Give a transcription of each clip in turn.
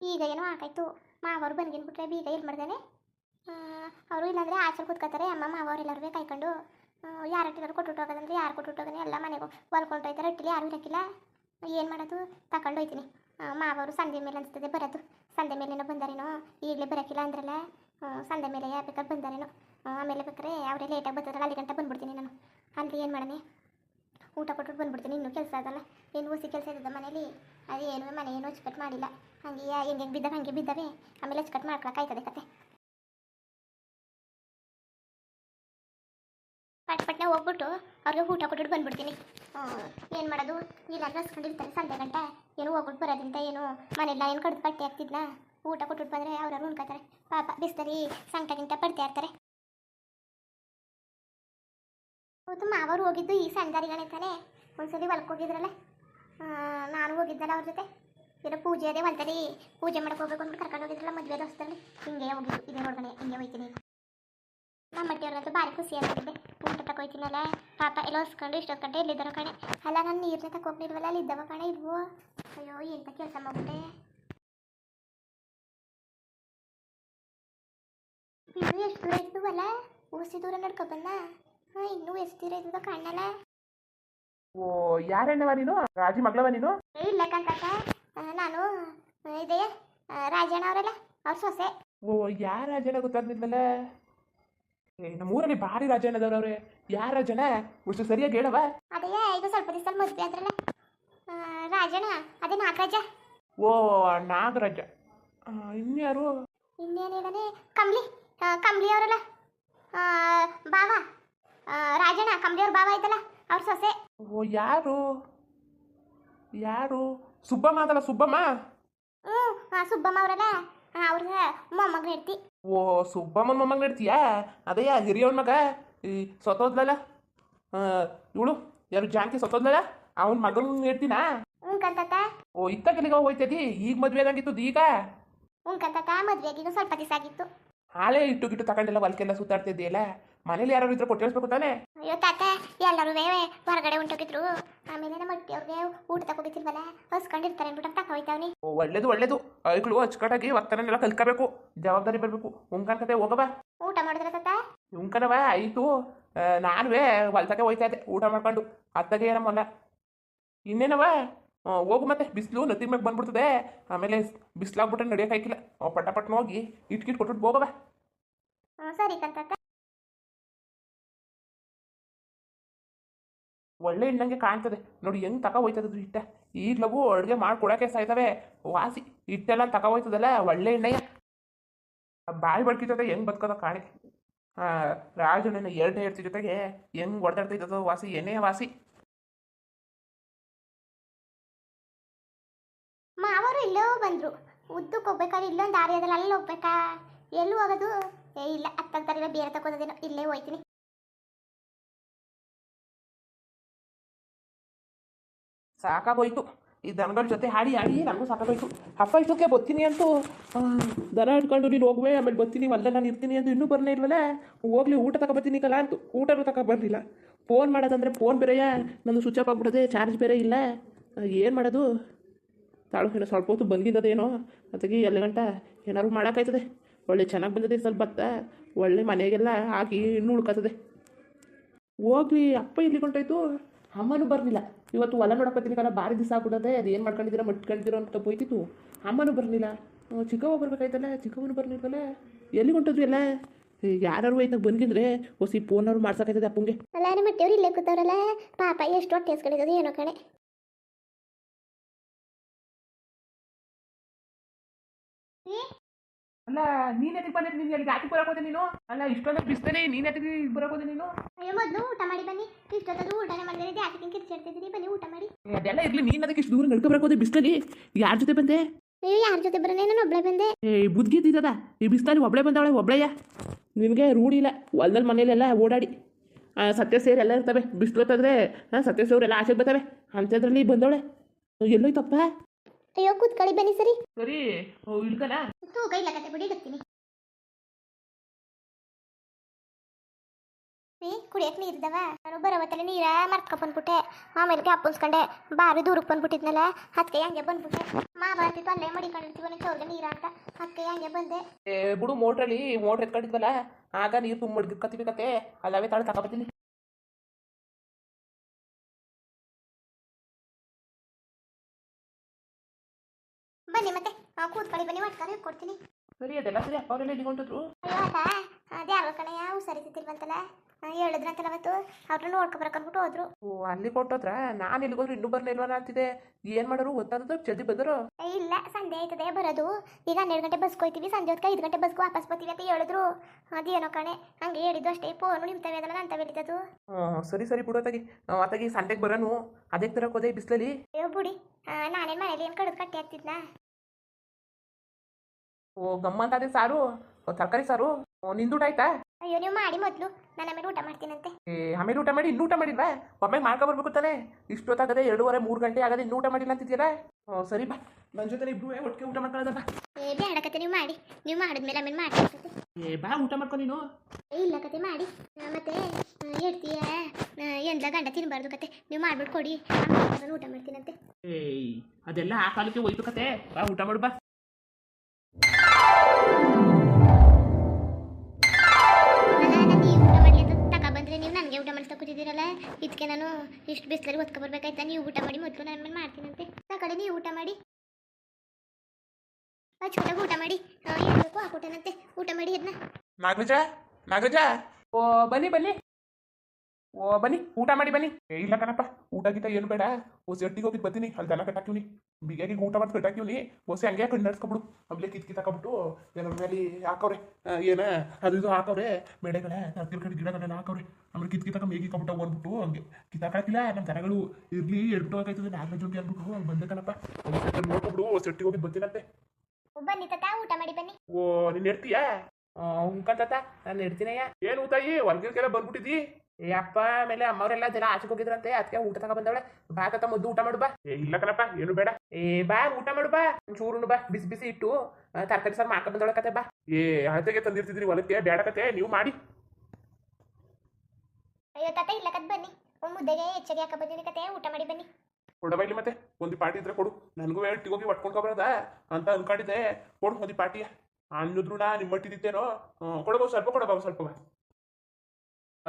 ಈಗ ಏನೋ ಹಾಕಾಯ್ತು ಮಾವರು ಬಂದ್ಗಿನ್ಬಿಟ್ರೆ ಬೀಗ ಏನು ಮಾಡ್ದಾನೆ. ಅವರು ಇಲ್ಲಾಂದ್ರೆ ಆಚೆ ಕೂತ್ಕೋತಾರೆ ಅಮ್ಮ ಮಾವರು ಎಲ್ಲರೂ ಕಾಯ್ಕೊಂಡು ಯಾರು ಹಟ್ಟಿದ್ರು ಕೊಟ್ಟು ಹೋಗೋದಂದ್ರೆ ಯಾರು ಕೊಟ್ಟು ಹೋಗೋದೇ? ಎಲ್ಲ ಮನೆಗೆ ಹೊಲ್ಕೊಂಡೋಯ್ತಾರೆ ಹಟ್ಟಿಲಿ ಯಾರೂ ಇರಕ್ಕಿಲ್ಲ. ಏನು ಮಾಡೋದು? ತಗೊಂಡು ಹೋಯ್ತೀನಿ. ಮಾವರು ಸಂಜೆ ಮೇಲೆ ಅನಿಸ್ತದೆ ಬರೋದು. ಸಂಜೆ ಮೇಲೇನೋ ಬಂದಾರೇನೋ? ಈಗಲೇ ಬರೋಕ್ಕಿಲ್ಲ ಅಂದ್ರಲ್ಲ? ಸಂಜೆ ಮೇಲೆ ಬೇಕಾದ್ರೆ ಬಂದಾರೇನೋ? ಆಮೇಲೆ ಬೇಕಾದ್ರೆ ಅವರೇ ಲೇಟಾಗಿ ಬರ್ತಾರೆ ಅಲ್ಲಿ ಗಂಟೆ ಬಂದ್ಬಿಡ್ತೀನಿ ನಾನು. ಅಲ್ಲಿ ಏನು ಮಾಡಣೆ? ಊಟ ಕೊಟ್ಬಿಟ್ಟು ಬಂದ್ಬಿಡ್ತೀನಿ. ಇನ್ನೂ ಕೆಲಸ ಅದಲ್ಲ. ಏನು ಹೊಸಿ ಕೆಲಸ ಇದ್ದದ ಮನೇಲಿ? ಅದು ಏನು, ಮನೆ ಏನು ಅಚ್ಚುಕಟ್ಟು ಮಾಡಿಲ್ಲ. ಹಂಗೆ ಹೆಂಗೆ ಹೆಂಗೆ ಬಿದ್ದಾವೆ, ಹಂಗೆ ಬಿದ್ದಾವೆ. ಆಮೇಲೆ ಅಚ್ಚುಕಟ್ಟು ಮಾಡ್ಕೊಳಕ್ಕಾಯ್ತದೆ ಕತೆ. ಪಟ್ ಪಟ್ನೆ ಹೋಗ್ಬಿಟ್ಟು ಅವ್ರಿಗೆ ಊಟ ಕೊಟ್ಬಿಟ್ಟು ಬಂದ್ಬಿಡ್ತೀನಿ. ಏನು ಮಾಡೋದು? ಇಲ್ಲ ಹಸ್ಕೊಂಡಿರ್ತಾರೆ ಸಂಜೆ ಗಂಟೆ. ಏನು ಹೋಗ್ಬಿಟ್ಟು ಬರೋದಿಂತ ಏನು ಮನೆಲ್ಲ ಏನು ಕಡ್ದು ಪಟ್ಟಿ ಆಗ್ತಿದ್ನ ಊಟ ಕೊಟ್ಬಿಟ್ಟು ಬಂದರೆ ಅವ್ರವ್ರು ಉಣ್ಕೋತಾರೆ. ಪಾಪ ಬಿಸ್ತರಿ ಸಂಕಟ ಗಿಂಟ ಪಡ್ತಾ ಇರ್ತಾರೆ ಹೌದು ಮಾವರು ಹೋಗಿದ್ದು ಈ ಸಂಜಾರಿಗಳೇ ತಾನೆ? ಒಂದ್ಸಲಿ ಹೊಲಕ್ಕೆ ಹೋಗಿದ್ರಲ್ಲ? ನಾನು ಹೋಗಿದ್ದಲ್ಲ ಅವ್ರ ಜೊತೆ. ಏನೋ ಪೂಜೆ ಅದೇ ಹೊಲ್ತರಿ ಪೂಜೆ ಮಾಡಕ್ಕೆ ಹೋಗ್ಬೇಕು ಅಂದ್ಬಿಟ್ಟು ಕರ್ಕೊಂಡು ಹೋಗಿದ್ರಲ್ಲ ಮದುವೆ ದೋಸ್ತಲ್ಲಿ ಹಿಂಗೆ ಹೋಗಿದ್ದು, ಇದೇ ನೋಡ್ಕಣೆ ಹಿಂಗೆ ಹೋಯ್ತೀನಿ. ನಮ್ಮ ಮಟ್ಟಿಯವ್ರಂತೂ ಭಾರಿ ಖುಷಿ ಆಗ್ತಿದ್ದೆ ಊಟ ತಗೋಯ್ತೀನಲ್ಲ? ಪಾಪ ಎಲ್ಲ ಹೊಸ್ಕೊಂಡು ಇಷ್ಟೊತ್ತು ಗಂಟೆ ಎಲ್ಲಿದ್ದಾರೋ ಕಣೆ. ಅಲ್ಲ, ನಾನು ನೀರನ್ನ ತಗೊಂಡಿಲ್ವಲ್ಲ ಅಲ್ಲಿ ಇದ್ದವ ಕಣೆ ಇಲ್ವೋ? ಅಯ್ಯೋ, ಎಂತ ಕೆಲಸ ಮಾಡ್ಬಿಟ್ಟೆ? ಇದು ಎಷ್ಟು ದೂರ ಇದ್ದುವಲ್ಲ ಊಸಿ ದೂರ ನಡ್ಕೊಬಂದ ಹಾಂ ಇನ್ನೂ ಎಷ್ಟು ದೂರ ಇದ್ದದೋ ಕಾಣಲ್ಲ ಓ ಯಾರಣ್ಣವ ನೀನು? ರಾಜಿ ಮಗಳವ ನೀನು? ಏ, ಇಲ್ಲ ಕಂತಕ್ಕ ಆ, ನಾನು ಆ, ಇದೆ ಆ, ರಾಜಣ್ಣ ಅವರಲ್ಲ ಅವ್ರ ಸೊಸೆ. ಓ ಯಾರ ರಾಜಣ್ಣ ಗೊತ್ತಾಗ್ಲಿಲ್ವಲ್ಲ ಏ ನಮ್ಮೂರಲ್ಲಿ ಭಾರಿ ರಾಜಣ್ಣದವ್ರವ್ರೆ ಯಾರ ರಾಜಣ್ಣ? ಸರಿಯಾಗಿ ಹೇಳವ? ಅದೇ ಇದು ಸ್ವಲ್ಪ ದಿವಸ ಮದುವೆ ಆದ್ರಲ್ಲ ಆ, ರಾಜಣ್ಣ ಅದೇ ನಾಗರಾಜ. ಓ ನಾಗರಾಜ. ಆ, ಇನ್ಯಾರು? ಇನ್ನೇನೇನೇ ಕಂಬ್ಲಿ ಆ, ಕಂಬ್ಲಿ ಅವರಲ್ಲ. ಆ, ಬಾವ ರಾಜಣ್ಣ ಕಮ್ದೇವ್ರ ಬಾಬಾ ಐತಲ್ಲ ಅವ್ರ ಸೊಸೆ. ಓ ಯಾರು? ಯಾರು? ಸುಬ್ಬಮ್ಮ ಅದಲ್ಲ ಸುಬ್ಬಮ್ಮ? ಹ್ಞೂ ಸುಬ್ಬಮ್ಮ ಅವರಲ್ಲ. ಅವ್ರ ಮೊಮ್ಮಗ ಇರ್ತಿ ಓ ಸುಬ್ಬಮ್ಮನ ಮೊಮ್ಮಗ ನೆಡ್ತೀಯಾ ಅದೇ ಹಿರಿಯವನ ಮಗ? ಈ ಸೊತ್ತೋದ್ಲಲ್ಲ ಇವಳು ಯಾರು ಜಾನಕಿ ಸೊತ್ತೋದ್ಲಲ್ಲ ಅವನ ಮಗನ ನೆಡ್ತೀನಾ ಹ್ಞೂ ಕಂತಕ್ಕ ಓ ಇತ್ತಾಗೆಲ್ಲಿಗ ಹೋಯ್ತದಿ ಈಗ ಮದ್ವೆ ಆದಂಗಿತ್ತು ಈಗ? ಹ್ಞೂ ಕಂತಕ್ಕ ಮದುವೆಗೆ ಈಗ ಸ್ವಲ್ಪ ದಿವಸ ಆಗಿತ್ತು. ಹಾಳೆ ಇಟ್ಟು ಗಿಟ್ಟು ತಗೊಂಡೆಲ್ಲ ಹೊಲ್ಕೆಲ್ಲ ಸುತ್ತಾಡ್ತಿದ್ದೀಯಲ್ಲ? ಮನೇಲಿ ಯಾರು ಇದ್ರೆ ಕೊಟ್ಟಿಸ್ಬೇಕು ತಾನೆ? ಅಯ್ಯೋ ತಾತ ಎಲ್ಲರೂ ಹೊರಗಡೆ ಹೊಂಟೋಗಿದ್ರು ಆಮೇಲೆ ನಮ್ಮ ಅವ್ರಿಗೆ ಊಟ ತಗೋಗಿತ್ತಿಲ್ವಲ್ಲ ಹೊಸ್ಕೊಂಡಿರ್ತಾರೆ ಅಂದ್ಬಿಟ್ಟು ತಕ ಹೋಯ್ತಾವ್ನಿ. ಒಳ್ಳೇದು ಒಳ್ಳೇದು. ಐಕ್ಳು ಅಚ್ಚುಕಟ್ಟಾಗಿ ವರ್ತನೆಲ್ಲ ಕಲ್ತ್ಕೋಬೇಕು ಜವಾಬ್ದಾರಿ ಬರಬೇಕು. ಉಂಕನ್ ಕತೆ ಹೋಗವ ಊಟ ಮಾಡಿದ್ರೆ ತಾತ? ಉಂಕನವ ಐತು ನಾನುವೇ ಹೊಲ್ತಕ್ಕೆ ಹೋಯ್ತಾ ಇದ್ದೆ ಊಟ ಮಾಡ್ಕೊಂಡು. ಅತ್ತಗೆ ಏನಮ್ಮಲ್ಲ ಇನ್ನೇನವ? ಹೋಗು ಮತ್ತೆ. ಬಿಸಿಲು ನದಿ ಮೇಲೆ ಬಂದ್ಬಿಡ್ತದೆ. ಆಮೇಲೆ ಬಿಸಿಲಾಗ್ಬಿಟ್ರೆ ನಡೆಯೋಕ್ಕಾಯ್ಕಿಲ್ಲ ಪಟ್ಟ ಪಟ ಪಟ್ನ ಹೋಗಿ ಇಟ್ಕಿಟ್ ಕೊಟ್ಬಿಟ್ಟು ಹೋಗವ ಸರಿ ಕಂತಕ್ಕ ಒಳ್ಳೆ ಹೆಣ್ಣಂಗೆ ಕಾಣ್ತದೆ. ನೋಡಿ ಹೆಂಗ್ ತಕ ಹೋಯ್ತದದು ಹಿಟ್ಟ. ಈಗಲವೂ ಅಡುಗೆ ಮಾಡ್ಕೊಡಕ್ಕೆ ಸಾಯ್ತವೆ. ವಾಸಿ, ಹಿಟ್ಟೆಲ್ಲ ತಕ ಹೋಯ್ತದಲ್ಲ, ಒಳ್ಳೆ ಎಣ್ಣೆಯ. ಬಾಯಿ ಬಡ್ಕಿತದೆ ಹೆಂಗ್ ಬದುಕೋದ ಕಾಣಿ. ರಾಜಣ್ಣನ ಎರಡನೇ ಹೆಡ್ತಿ ಜೊತೆಗೆ ಹೆಂಗ್ ಹೊಡೆದಾಡ್ತೈತದ ವಾಸಿ, ಎಣ್ಣೆಯ ವಾಸಿ. ಮಾವರು ಇಲ್ಲೋ ಬಂದರು. ಉದ್ದಕ್ಕೆ ಹೋಗ್ಬೇಕಾದ್ರೆ ಇಲ್ಲೊಂದು ದಾರಿ ಅದಲ್ಲ, ಅಲ್ಲಿ ಹೋಗ್ಬೇಕಾ? ಎಲ್ಲಿ ಹೋಗೋದು? ಏ ಇಲ್ಲ ಅತ್ತಂತಾರಿಲ್ಲ ಬೇರೆ ತಗೋದೇನೋ ಇಲ್ಲೇ ಹೋಯ್ತೀನಿ. ಸಾಕಾಗೋಯ್ತು. ಈ ದನಗಳ ಜೊತೆ ಹಾಡಿ ಹಾಡಿ ನನಗೂ ಸಾಕಾಗೋಯ್ತು. ಅಪ್ಪ ಇಷ್ಟಕ್ಕೆ ಬರ್ತೀನಿ ಅಂತೂ. ದನ ಇಟ್ಕೊಂಡು ನೀನು ಹೋಗುವೆ, ಆಮೇಲೆ ಬರ್ತೀನಿ, ಅಲ್ಲೇ ನಾನು ಇರ್ತೀನಿ ಅಂತ ಇನ್ನೂ ಬರಲೇ ಇಲ್ವಲ್ಲ ಹೋಗ್ಲಿ, ಊಟ ತಗೊ ಬರ್ತೀನಿ ಕಲ ಅಂತು. ಊಟನೂ ತಗೊ ಬರಲಿಲ್ಲ ಫೋನ್ ಮಾಡೋದಂದ್ರೆ ಫೋನ್ ಬೇರೆಯಾ. ನಂದು ಸ್ವಿಚ್ ಆಫ್ ಆಗ್ಬಿಡದೆ ಚಾರ್ಜ್ ಬೇರೆ ಇಲ್ಲ. ಏನು ಮಾಡೋದು? ತಾಳು ಏನೋ ಸ್ವಲ್ಪ ಹೊತ್ತು ಬಂದಿದ್ದದೇನೋ. ಅದಕ್ಕೆ ಎಲ್ಲ ಗಂಟ ಏನಾದ್ರು ಮಾಡೋಕ್ಕಾಯ್ತದೆ. ಒಳ್ಳೆ ಚೆನ್ನಾಗಿ ಬಂದಿದೆ ಸ್ವಲ್ಪ ಭತ್ತ ಒಳ್ಳೆ ಮನೆಗೆಲ್ಲ ಹಾಕಿ ಇನ್ನೂ ಉಳ್ಕತ್ತದೆ ಹೋಗ್ಲಿ, ಅಪ್ಪ ಇಲ್ಲಿ ಕೊಂಟಾಯ್ತು ಅಮ್ಮನೂ ಬರಲಿಲ್ಲ. ಇವತ್ತು ಹೊಲ ನೋಡಕ್ಕೆ ಕಣ ಭಾರಿ ದಿವಸ ಆಗ್ಬಿಡದೆ ಅದು ಏನು ಮಾಡ್ಕೊಂಡಿದ್ದೀರಾ, ಮಟ್ಕೊಂಡಿದ್ದೀರೋ ಅಂತ ಪೋಯ್ತಿತ್ತು ಅಮ್ಮನೂ ಬರಲಿಲ್ಲ. ಚಿಕ್ಕವ್ವ ಬರ್ಬೇಕಾಯ್ತಲ್ಲ ಚಿಕ್ಕವನು ಬರ್ಲಿಲ್ವಲ್ಲ? ಎಲ್ಲಿ ಹೊಂಟದ್ವಿ ಎಲ್ಲ ಯಾರು ಹೋಯ್ತಾಗ ಬಂದಿದ್ರೆ ಹೊಸಿ ಫೋನವ್ರು ಮಾಡ್ಸೋಕಾಯ್ತದೆ ಅಪ್ಪಂಗೆ. ಅಲ್ಲ, ನಮ್ಮ ಅಟ್ಟಿಯವ್ರು ಇಲ್ಲೇ ಕೂತವ್ರಲ್ಲ, ಪಾಪ ಎಷ್ಟು ಹೊಟ್ಟೆ ಏನೋ ಕಣೆ. ಅಲ್ಲ ನೀನು ಎತ್ತಿಗೆ ಬಂದ್ರೆ ನೀನು? ಎಲ್ಲಿಗೆ ಆಟಿಗೆ ಬರೋಕೋದೆ ನೀನು? ಅಲ್ಲ ಇಷ್ಟೊಂದು ಬಿಸ್ತೇನೆ ನೀನು ಎತ್ತಿಗೆ ಬರೋಕೋದೆ ನೀನು? ಅಯ್ಯೋ ಮೊದಲು ಊಟ ಮಾಡಿ ಬನ್ನಿ. ಇಷ್ಟೊತ್ತದು ಊಟನೇ ಮಾಡಿದ್ರೆ ಯಾಕೆ ಕಿರ್ಚಿಡ್ತಿದ್ದೀರಿ ಬನ್ನಿ ಊಟ ಮಾಡಿ. ಏ, ಅದೆಲ್ಲ ಇರ್ಲಿ ನೀನು ಅದಕ್ಕೆ ಇಷ್ಟು ದೂರ ನಡ್ಕೊ ಬರೋಕೋದೆ ಬಿಸ್ತಲಿ ಯಾರ ಜೊತೆ ಬಂದೆ? ನೀವು ಯಾರ ಜೊತೆ ಬರೋಣ? ನಾನು ಒಬ್ಳೆ ಬಂದೆ. ಏ ಬುದ್ಗಿದ್ದಿದ್ದದ ಈ ಬಿಸ್ತಲ್ಲಿ ಒಬ್ಳೆ ಬಂದವಳೆ ಒಬ್ಳೆಯ? ನಿನಗೆ ರೂಢಿ ಇಲ್ಲ. ಹೊಲ್ದಲ್ಲಿ ಮನೇಲೆಲ್ಲ ಓಡಾಡಿ. ಸತ್ಯ ಸೇರಿ ಎಲ್ಲ ಇರ್ತವೆ. ಬಿಸಿಲು ಹೊತ್ತಾದ್ರೆ ಸತ್ಯ ಸೇವ್ರೆಲ್ಲ ಆಚೆಗೆ ಬರ್ತವೆ ಅಂಥದ್ರಲ್ಲಿ ಬಂದವಳೆ. ಎಲ್ಲೋಯ್ತಪ್ಪ? ಅಯ್ಯೋ ಕೂತ್ಕೊಳ್ಳಿ ಬನ್ನಿ ಸರಿ. ಸರಿ ಇಳ್ಕನ ತೂಕ ಇಲ್ಲ ಕತೆ ಬಿಡಿ ಇಡ್ತೀನಿ. ಏ ಕುಡಿಯಕ್ಕೆ ನೀರಿದ್ದವ ನಾನು ಬರೋವತ್ತಲ್ಲಿ ನೀರ ಮರ್ತ್ಕೊ ಬಂದ್ಬಿಟ್ಟೆ. ಆಮೇಲೆ ಅಪ್ಪನ್ಸ್ಕೊಂಡೆ ಬಾರಿ ದೂರಕ್ಕೆ ಬಂದ್ಬಿಟ್ಟಿದ್ನಲ್ಲ ಅದಕ್ಕೆ ಹಂಗೆ ಬಂದ್ಬಿಟ್ಟೆ. ಮಾ ಬರ್ತಿತ್ತು ಅಲ್ಲೇ ಮಡಿಕೊಂಡಿರ್ತೀವಿ ಚೌರ್ಗೆ ನೀರ ಅಂತ. ಅದಕ್ಕೆ ಹಂಗೆ ಬಂದೆ. ಏ ಬಿಡು ಮೋಟ್ರಲ್ಲಿ ಮೋಟ್ರ್ ಎತ್ಕೊಂಡಿದ್ವಲ್ಲ ಆಗ ನೀರು ತುಂಬ ಮಡ್ಗಿರ್ಕತ್ತೀವಿ ಕತೆ ಅಲ್ಲವೇ ತಾಳು ತಗೊಬತ್ತೀನಿ. ಕೂತ್ಕೊಳ್ಳಿ ಬನ್ನಿ ಮಾಡ್ಕೊಂಡು ಕೊಡ್ತೀನಿ. ಸರಿ ಅದೆಲ್ಲ ಸರಿ ಅವರೆಲ್ಲ ಎಲ್ಲಿಗೆ ಹೊಂಟಿದ್ರು? ಅದ ಯಾರೋ ಕಣಯ್ಯ ಹುಷಾರಿತಿಲ್ವಂತಲ್ಲ ಹೇಳಿದ್ರಂತಲ್ಲ ಅವತ್ತು ಅವ್ರನ್ನ ನೋಡ್ಕೊಬರಕಂದ್ಬಿಟ್ಟು ಹೋದ್ರು. ಓ ಅಲ್ಲಿ ಕೊಟ್ಟೋದ್ರ? ನಾನು ಎಲ್ಲಿಗೋದ್ರು ಇನ್ನೂ ಬರ್ಲಿಲ್ವ ಅಂತಿದೆ ಏನು ಮಾಡೋರು ಗೊತ್ತಾದ್ರು ಜಲ್ದಿ ಬಂದರು. ಇಲ್ಲ ಸಂಜೆ ಆಯ್ತದೆ ಬರೋದು. ಈಗ ಹನ್ನೆರಡು ಗಂಟೆ ಬಸ್ಗೆ ಹೋಯ್ತೀವಿ ಸಂಜೆ ಹೊತ್ತಿಗೆ ಐದು ಗಂಟೆ ಬಸ್ಗೆ ವಾಪಸ್ ಬರ್ತೀವಿ ಅಂತ ಹೇಳಿದ್ರು. ಅದೇನೋ ಕಣೆ ಹಂಗೆ ಹೇಳಿದ್ದು ಅಷ್ಟೇ ಫೋನು ನಿಮ್ತವೆ ಅದಲ್ಲ ಅಂತ ಹೇಳಿದ್ದು ಹ್ಞೂ ಸರಿ ಸರಿ ಬಿಡೋತಾಗಿ ಅತ್ತಾಗಿ ಸಂತೆಗೆ ಬರೋನು. ಅದೇ ತರಕ್ಕೆ ಹೋದೆ ಬಿಸಿಲಲ್ಲಿ. ಅಯ್ಯೋ ಬುಡಿ. ನಾನೇ ನಾನೇನ್ ಮನೇಲಿ ಏನು ಕಡ್ದು ಕಟ್ಟಿ ಆಗ್ತಿದ್ನಾ ಓ ಗಮ್ಮಂತ ಅದೇ ಸಾರು. ತರಕಾರಿ ಸಾರು. ನಿಂದು ಊಟ ಆಯ್ತಾ? ಅಯ್ಯೋ ನೀವು ಮಾಡಿ ಮೊದಲು. ನಾನು ಆಮೇಲೆ ಊಟ ಮಾಡ್ತೀನಂತೆ. ಏ ಆಮೇಲೆ ಊಟ ಮಾಡಿ ಇನ್ನೂ ಊಟ ಮಾಡಿಲ್ವಾ? ಒಮ್ಮೆ ಮಾಡ್ಕೊಬರ್ಬೇಕು ತಾನೆ. ಇಷ್ಟೊತ್ತಾಗದೆ ಎರಡೂವರೆ ಮೂರು ಗಂಟೆ ಆಗದೆ ಇನ್ನೂ ಊಟ ಮಾಡಿಲ್ಲ ಅಂತಿದ್ದೀರಾ ಹ್ಞೂ ಸರಿ ಬಾ. ನನ್ನ ಜೊತೆ ಇಬ್ರು ಒಟ್ಟಿಗೆ ಊಟ ಮಾಡ್ಕೊಳ್ಳೋದ ಬಾ. ಏ ಬೇಡ ಕತೆ ನೀವು ಮಾಡಿ. ನೀವು ಮಾಡಿದ್ಮೇಲೆ ಆಮೇಲೆ ಮಾಡ್ತೀನಿ ಏ ಬಾ ಊಟ ಮಾಡ್ಕೊ ನೀನು. ಇಲ್ಲ ಕತೆ ಮಾಡಿ. ಮತ್ತೆ ಹೇಳ್ತೀಯ? ಎಂದ ಗಂಡ ತಿನ್ನಬಾರ್ದು ಕತೆ. ನೀವು ಮಾಡ್ಬಿಟ್ಟು ಕೊಡಿ. ಊಟ ಮಾಡ್ತೀನಂತೆ ಏಯ್ ಅದೆಲ್ಲ ಆ ಕಾಲಕ್ಕೆ ಹೋಯ್ತು ಕತೆ. ಬಾ ಊಟ ಮಾಡು ಬಾ. ನನಗೆ ಊಟ ಮಾಡಿ ಕೂತಿದ್ದೀರಲ್ಲ? ಇದಕ್ಕೆ ನಾನು ಇಷ್ಟು ಬಿಸಿಲಲ್ಲಿ ಹೊತ್ಕೊ ಬರ್ಬೇಕಾಯ್ತಾ ನೀವು ಊಟ ಮಾಡಿ ಮೊದಲು ನಾನು ಮೇಲೆ ಮಾಡ್ತೀನಂತೆ. ಕಡೆ ನೀವು ಊಟ ಮಾಡಿ. ಅಚ್ಚುಕಟ್ಟಾಗಿ ಊಟ ಮಾಡಿ. ಹೇಳ್ಬೇಕು ಹಾಕೊಟ್ಟನಂತೆ ಊಟ ಮಾಡಿ ಅದನ್ನ ನಾಗರಾಜ? ನಾಗರಾಜ? ಓ, ಬನ್ನಿ ಬನ್ನಿ. ಓ ಬನ್ನಿ ಊಟ ಮಾಡಿ ಬನ್ನಿ. ಏ ಇಲ್ಲ ಕಣಪ್ಪ ಊಟ ಗೀಟ ಏನು ಬೇಡ. ಓಸಿ ಒಟ್ಟಿಗೆ ಹೋಗಿ ಬರ್ತೀನಿ. ಅಲ್ಲಿ ದನ ಕಟ್ಟಾಕಿವ್ನಿ ಬಿಗಿಯಾಗಿ ಊಟ ಮಾಡಿ ಕಟ್ಟಾಕಿವ್ನಿ ಓಸಿ ಹಂಗೆ ಕಣ್ಣು ನಡ್ಸ್ಕೊಬಿಡು. ಆಮೇಲೆ ಕಿತ್ ಕಿತ್ತಾಕೊಬಿಟ್ಟು ಏನೋ ಮೇಲೆ ಹಾಕವ್ರೆ. ಏನ ಅದು ಇದು ಹಾಕವ್ರೆ. ಬೆಳೆಗಳೇ ಹತ್ತಿರ ಕಡೆ ಗಿಡಗಳೆಲ್ಲ ಹಾಕವ್ರೆ. ಆಮೇಲೆ ಕಿತ್ ಕಿತ್ತಾಕ ಮೇಗಿ ಕಬಿಟ್ಟು ಅಂದ್ಬಿಟ್ಟು ಹಂಗೆ. ಕಿತ್ತಾಕಾಕಿಲ್ಲ ನಮ್ಮ ದನಗಳು ಇರ್ಲಿ ಎಡ್ಬಿಟ್ಟು ಹೋಗಾಯ್ತದೆ. ನಾಲ್ಕು ಜೋಗಿ ಅಂದ್ಬಿಟ್ಟು ಅಲ್ಲಿ ಬಂದೆ ಕಣಪ್ಪ. ನೋಡ್ಕೊಬಿಡು ಓಸಿ ಒಟ್ಟಿಗೆ ಹೋಗಿ ಬರ್ತೀನಂತೆ ಬನ್ನಿ ತಾತ ಊಟ ಮಾಡಿ ಬನ್ನಿ. ಓ ನೀನು ಇರ್ತೀಯಾ ಉಂಕಂತ ನಾನು ಇರ್ತೀನಯ್ಯ ಏನು ಊತಾಯಿ ಹೊರ್ಗಿರ್ಗೆಲ್ಲ ಬಂದ್ಬಿಟ್ಟಿದ್ದೀ? ಅಪ್ಪ ಆಮೇಲೆ ಅಮ್ಮವರೆಲ್ಲ ಜನ ಆಚೆಗೆ ಹೋಗಿದ್ರಂತೆ ಅದಕ್ಕೆ ಊಟ ತಗ ಬಂದವಳೆ. ಬಾ ತಾತ ಮುದ್ದು ಊಟ ಮಾಡು ಬಾ. ಏ ಇಲ್ಲ ಕಣಪ್ಪ ಏನು ಬೇಡ. ಏ ಬಾ ಊಟ ಮಾಡು ಬಾ. ಒಂಚೂರು ಬಾ ಬಿಸಿ ಬಿಸಿ ಇಟ್ಟು ತರಕಾರಿ ಸಾರು ಮಾಡ್ಕೊಂಡ್ ಬಂದವಳೆ ಕತೆ ಬಾ. ಏ ಅಳತೆಗೆ ತಂದಿರ್ತಿದ್ರಿ ಹೊಲಕ್ಕೆ ಬೇಡ ಕತೆ ನೀವು ಮಾಡಿ. ಅಯ್ಯೋ ತಾತ ಇಲ್ಲ ಕತ್ ಬನ್ನಿ. ಓ ಮುದ್ದೆಗೆ ಹೆಚ್ಚಿಗೆ ಹಾಕ ಬಂದಿನಿ ಕತೆ ಊಟ ಮಾಡಿ ಬನ್ನಿ. ಕೊಡಬ ಇಲ್ಲಿ ಮತ್ತೆ ಒಂದು ಪಾರ್ಟಿ ಇದ್ರೆ ಕೊಡು. ನನಗೂ ಒಟ್ಟಿಗೆ ಹೋಗಿ ಒಟ್ಕೊಂಡ್ಕೊಬರದ ಅಂತ ಅನ್ಕೊಂಡಿದ್ದೆ. ಕೊಡು ಒಂದು ಪಾರ್ಟಿ. ಅನ್ನುದ್ರು ನಾ ನಿಮ್ಮ ಮಟ್ಟಿದ್ದೇನೋ ಕೊಡಬಹುದು ಸ್ವಲ್ಪ ಕೊಡಬಹುದು ಸ್ವಲ್ಪ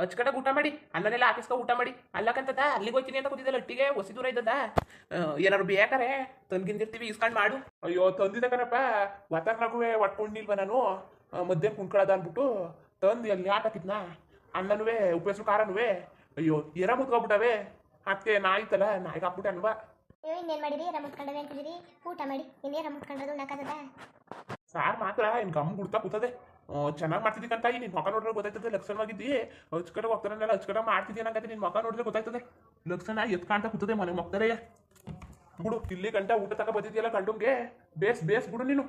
ಅಚ್ಕಟಾಗ ಊಟ ಮಾಡಿ, ಅನ್ನನೆಲ್ಲ ಹಾಕಿಸ್ಕೊ ಊಟ ಮಾಡಿ. ಅಲ್ಲಕ್ಕಂತದ ಅಲ್ಲಿಗೆ ಹೋಗ್ತೀನಿ ಅಂತ ಕೂತಿದ್ದಲ್ಲ, ಒಟ್ಟಿಗೆ ಹೊಸಿ ದೂರ ಇದ್ದದ ಏನಾರು ಬೇಕಾರೆ ತಂದ್ಗಿಂದಿರ್ತೀವಿ, ಇಸ್ಕೊಂಡು ಮಾಡು. ಅಯ್ಯೋ, ತಂದಿದ್ದ ಕಣಪ್ಪ ವಾತಾವರಣಕ್ಕೂ ಒಟ್ಕೊಂಡಿಲ್ವ ನಾನು? ಮಧ್ಯಾಹ್ನ ಕುಣ್ಕೊಳ್ಳೋದ ಅಂದ್ಬಿಟ್ಟು ತಂದು ಎಲ್ಲಿ ಹಾಕಿದ್ನ ಅಣ್ಣನುವೆ ಉಪಯೋಗಿಸು ಕಾರನುವೆ. ಅಯ್ಯೋ, ಎರ ಮುತ್ಕೊಬಿಟ್ಟವೆ ಅದಕ್ಕೆ ನಾಯಿತಲ್ಲ ನಾಯಿಗೆ ಹಾಕ್ಬಿಟ್ಟೆ ಅನ್ವಾ ಅಯ್ಯೋ ಇನ್ನೇನ್ ಮಾಡಿರಿ ರಮ ಮುತ್ಕೊಂಡವೆ ಅಂತಿದ್ದೀರಿ? ಊಟ ಮಾಡಿ ಇನ್ನೇ ರಮ ಮುತ್ಕೊಂಡ್ರದು ಸಾರ್ ಮಾತ್ರ, ಏನು ಗಮ್ ಗುಡ್ತಾ ಕೂತದೆ? ಚೆನ್ನಾಗಿ ಮಾಡ್ತಿದ್ದೀಕಂತ ನಿನ್ನ ಮಕ ನೋಡ್ರೆ ಗೊತ್ತಾಯ್ತದೆ ಲಕ್ಷಣವಾಗಿದ್ದಿ ಹಚ್ಕಡೆ ಹೋಗ್ತಾರಲ್ಲ ಹಚ್ಕಡೆ ಮಾಡ್ತಿದ್ದೀನಿ ಅಂತ ನಿನ್ನ ಮಕ ನೋಡಿದ್ರೆ ಗೊತ್ತಾಯ್ತದೆ? ಲಕ್ಷಣ ಎತ್ ಕಾಣ್ತಾ ಕೂತದೆ ಮನೆ ಮಕ್ಕಳೇ. ಬಿಡು ಇಲ್ಲಿ ಗಂಟ ಊಟ ತಕ ಬಂದಿದ್ಯಲ್ಲ ಕಂಡುಂಗೆ ಬೇಸ್ ಬೇಸ್ ಬಿಡು ನೀನು.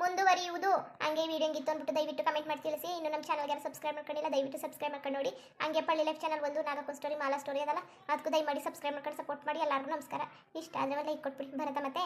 ಮುಂದುವರಿಯುವುದು. ಹಂಗೆ ವಿಡಿಯೋ ಇತ್ತು ಅಂದ್ಬಿಟ್ಟು ದಯವಿಟ್ಟು ಕಮೆಂಟ್ ಮಾಡಿ ತಿಳಿಸಿ. ಇನ್ನು ನಮ್ಮ ಚಾನಲ್ಗೆ ಯಾರು ಸಬ್ಸ್ಕ್ರೈಬ್ ಮಾಡ್ಕೊಂಡಿಲ್ಲ, ದಯವಿಟ್ಟು ಸಬ್ಸ್ಕ್ರೈಬ್ ಮಾಡ್ಕೊಂಡು ನೋಡಿ. ಹಂಗೆ ಪಳ್ಳಿ ಲೈಫ್ ಚಾನಲ್ ಒಂದು ನಾಗಪ್ಪ ಸ್ಟೋರಿ ಮಾಲಾ ಸ್ಟೋರಿ ಅದಲ್ಲ. ಅದಕ್ಕೂ ದಯಮಾಡಿ ಸಬ್ಸ್ಕ್ರೈಬ್ ಮಾಡ್ಕೊಂಡು ಸಪೋರ್ಟ್ ಮಾಡಿ. ಎಲ್ಲರಿಗೂ ನಮಸ್ಕಾರ. ಇಷ್ಟ ಆದರೆ ಲೈಕ್ ಕೊಟ್ಬಿಟ್ಟು ಬರೋದ ಮತ್ತೆ.